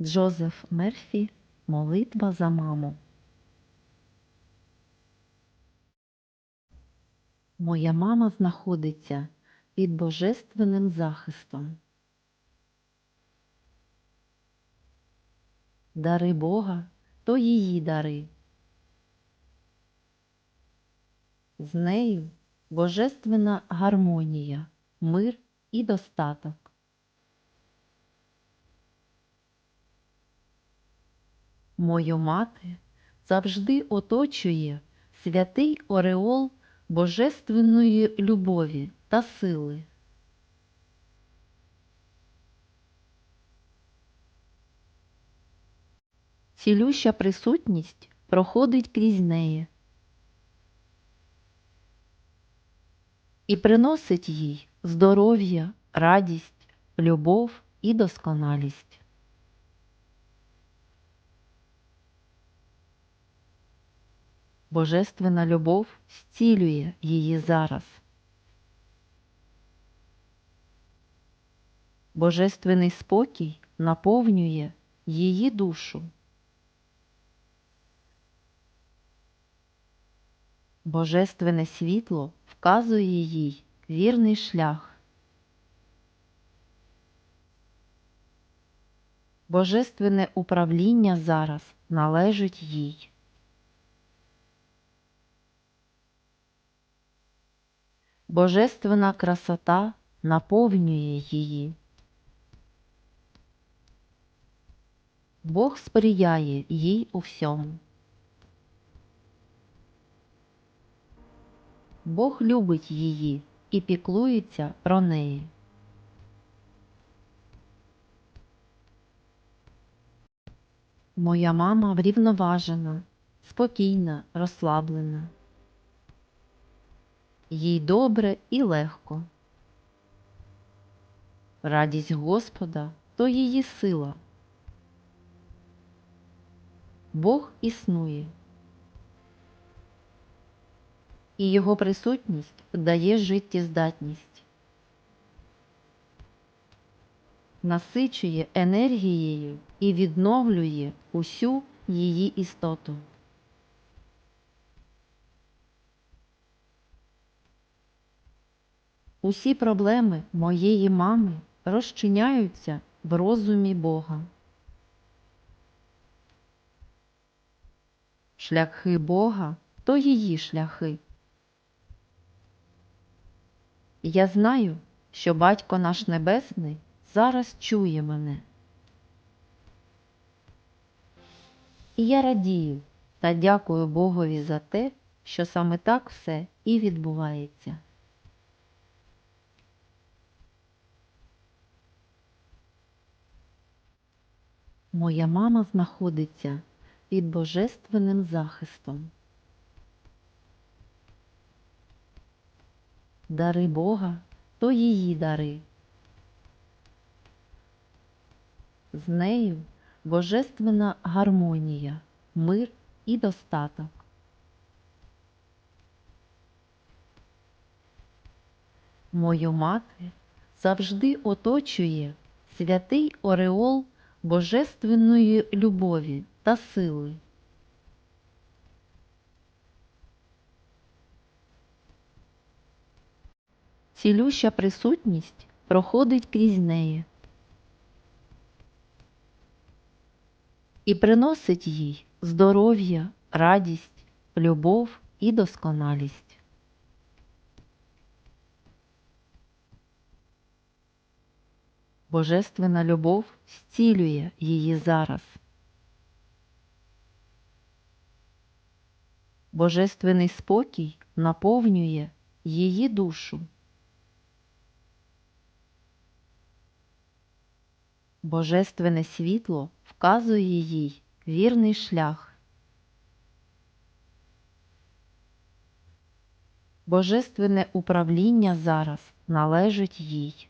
Джозеф Мерфі Молитва за маму. Моя мама знаходиться під божественним захистом. Дари Бога то її дари. З нею божественна гармонія, мир і достаток. Мою мати завжди оточує святий ореол божественної любові та сили. Цілюща присутність проходить крізь неї і приносить їй здоров'я, радість, любов і досконалість. Божественна любов зцілює її зараз. Божественний спокій наповнює її душу. Божественне світло вказує їй вірний шлях. Божественне управління зараз належить їй. Божественна красота наповнює її. Бог сприяє їй у всьому. Бог любить її і піклується про неї. Моя мама врівноважена, спокійна, розслаблена. Їй добре і легко. Радість Господа то її сила. Бог існує, і Його присутність дає життєздатність, насичує енергією і відновлює усю її істоту. Усі проблеми моєї мами розчиняються в розумі Бога. Шляхи Бога то її шляхи. Я знаю, що Батько наш Небесний зараз чує мене. І я радію та дякую Богові за те, що саме так все і відбувається. Моя мама знаходиться під божественним захистом. Дари Бога то її дари. З нею божественна гармонія, мир і достаток. Мою мати завжди оточує святий ореол божественної любові та сили. Цілюща присутність проходить крізь неї і приносить їй здоров'я, радість, любов і досконалість. Божественна любов зцілює її зараз. Божественний спокій наповнює її душу. Божественне світло вказує їй вірний шлях. Божественне управління зараз належить їй.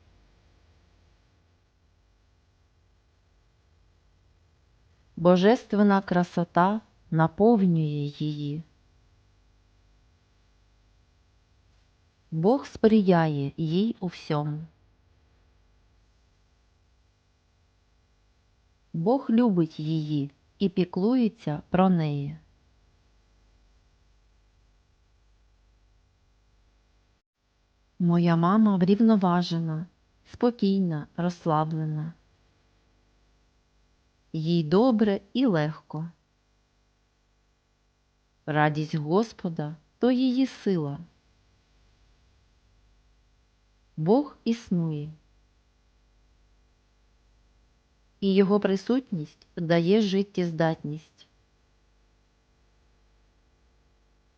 Божественна красота наповнює її. Бог сприяє їй у всьому. Бог любить її і піклується про неї. Моя мама врівноважена, спокійна, розслаблена. Їй добре і легко. Радість Господа то її сила. Бог існує. І його присутність дає життєздатність,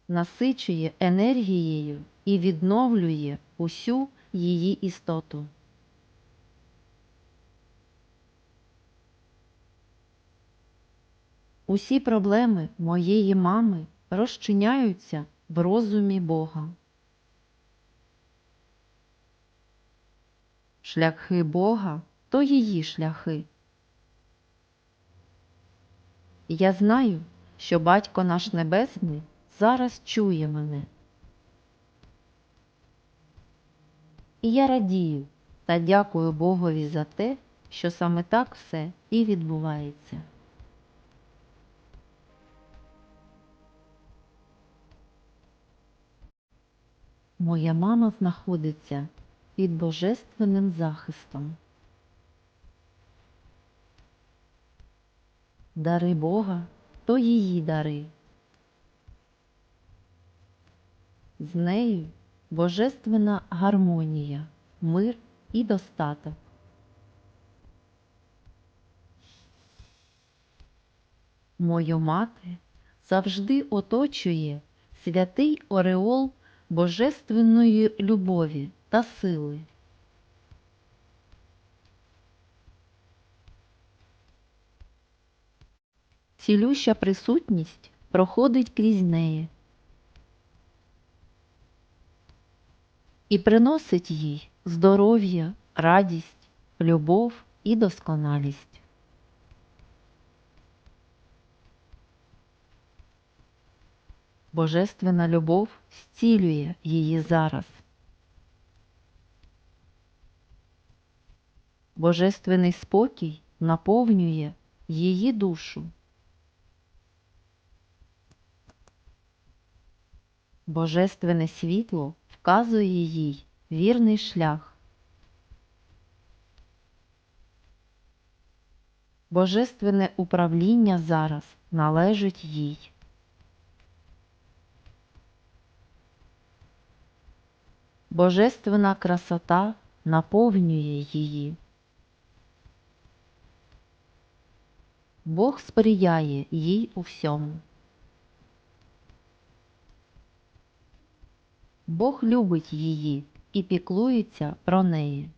насичує енергією і відновлює усю її істоту. Усі проблеми моєї мами розчиняються в розумі Бога. Шляхи Бога то її шляхи. Я знаю, що Батько наш Небесний зараз чує мене. І я радію та дякую Богові за те, що саме так все і відбувається. Моя мама знаходиться під божественним захистом. Дари Бога то її дари. З нею божественна гармонія, мир і достаток. Мою мати завжди оточує святий ореол божественної любові та сили. Цілюща присутність проходить крізь неї і приносить їй здоров'я, радість, любов і досконалість. Божественна любов зцілює її зараз. Божественний спокій наповнює її душу. Божественне світло вказує їй вірний шлях. Божественне управління зараз належить їй. Божественна красота наповнює її. Бог сприяє їй у всьому. Бог любить її і піклується про неї.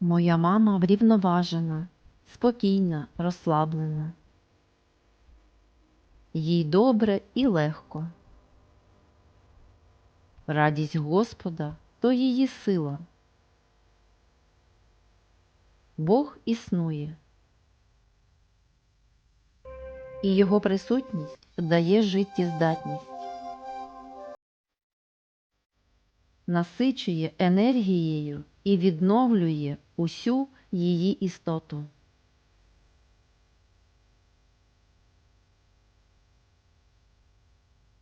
Моя мама врівноважена, спокійна, розслаблена. Їй добре і легко. Радість Господа то її сила. Бог існує. І його присутність дає життєздатність, насичує енергією і відновлює усю її істоту.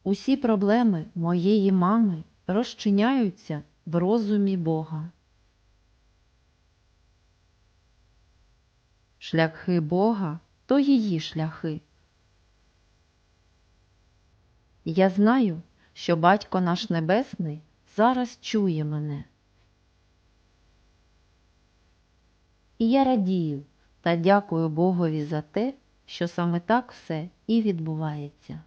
Усі проблеми моєї мами розчиняються в розумі Бога. Шляхи Бога то її шляхи. Я знаю, що Батько наш Небесний зараз чує мене. І я радію та дякую Богові за те, що саме так все і відбувається.